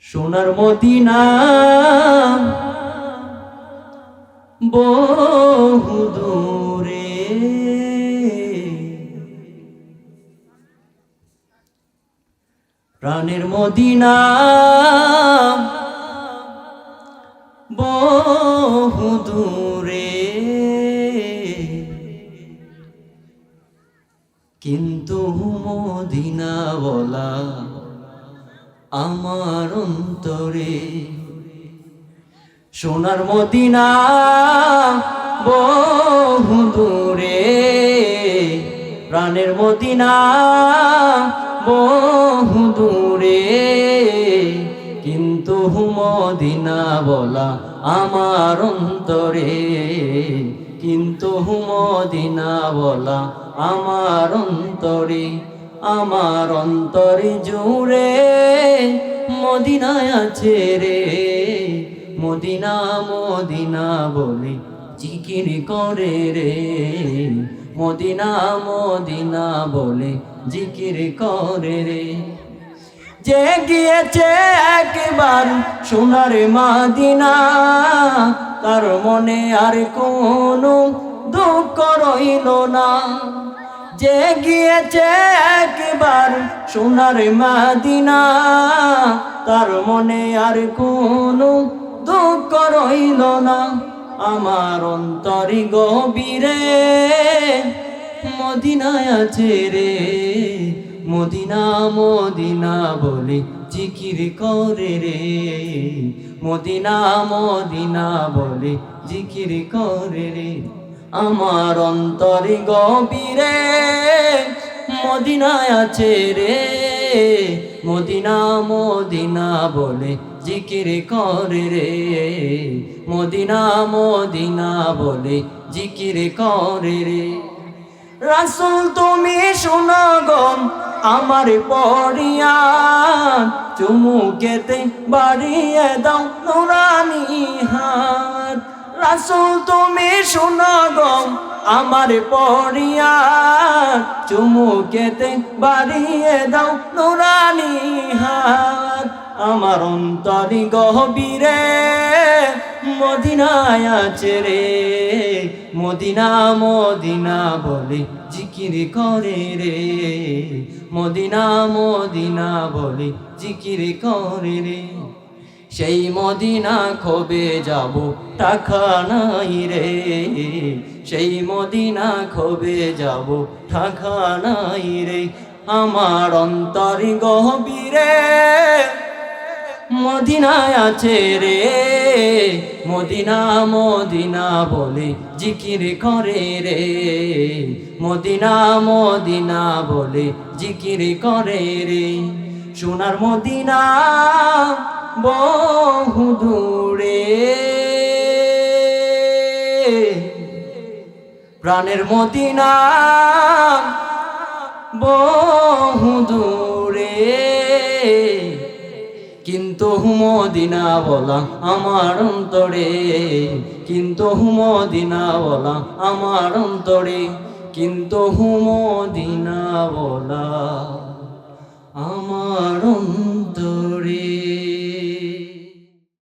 সোনার মদিনা বহু দূরে। প্রাণের মদিনা বহু দূরে। কিন্তু মদিনা বলা আমার অন্তরে। সোনার মদিনা বহু দূরে, প্রাণের মদিনা বহু দূরে। কিন্তু মদিনা বলা আমার অন্তরে। কিন্তু হুমদিনা বলা আমার অন্তরে। আমার অন্তর জুড়ে মদিনায় আছে রে। মদিনা মদিনা বলে জিকির করে রে। মদিনা মদিনা বলে জিকির করে রে। যে গিয়েছে একবার সোনার মাদিনা, তার মনে আর কোনো দুঃখ রইল না। যে গিয়েছে একবার সোনার মাদিনা। তার মনে আর কোনো দুঃখ রইল না। আমার অন্তরি গভীরে মদিনায় আছে রে। মদিনা মদিনা বলে জিকির করে রে। মদিনা মদিনা বলে জিকির করে রে। আমার অন্তরে গভীরে মদিনায় আছে রে। মদিনা মদিনা বলে জিকির করে রে। মদিনা মদিনা বলে জিকির করে রে। রাসুল, তুমি শোনাগম আমার পড়িয়া চুমুকেতে বাড়িয়ে দাও নুরানি হাত। রাসুল, তুমি শোনাগম আমার পড়িয়া চুমুকেতে বাড়িয়ে দাও নুরানি হাত। আমার অন্তরি গহবীরে মদিনায় আছে রে। মদিনা মদিনা বলে জিকির করে রে। মদিনা মদিনা বলে জিকির করে রে। সেই মদিনা খবে যাব, টাকা নাই রে। সেই মদিনা খবে যাব, টাকা নাই রে। আমার অন্তরি গহবীরে মদিনায় আছে রে। মদিনা মদিনা বলে জিকির করে রে। মদিনা মদিনা বলে জিকির করে রে। সোনার মদিনা বহু দূরে। প্রাণের মদিনা বহু দূরে। কিন্তু হুমদিনা বলা আমার অন্তরে। কিন্তু হুমদিনা বলা আমার অন্তরে। কিন্তু হুমদিনা বলা আমার অন্তরে।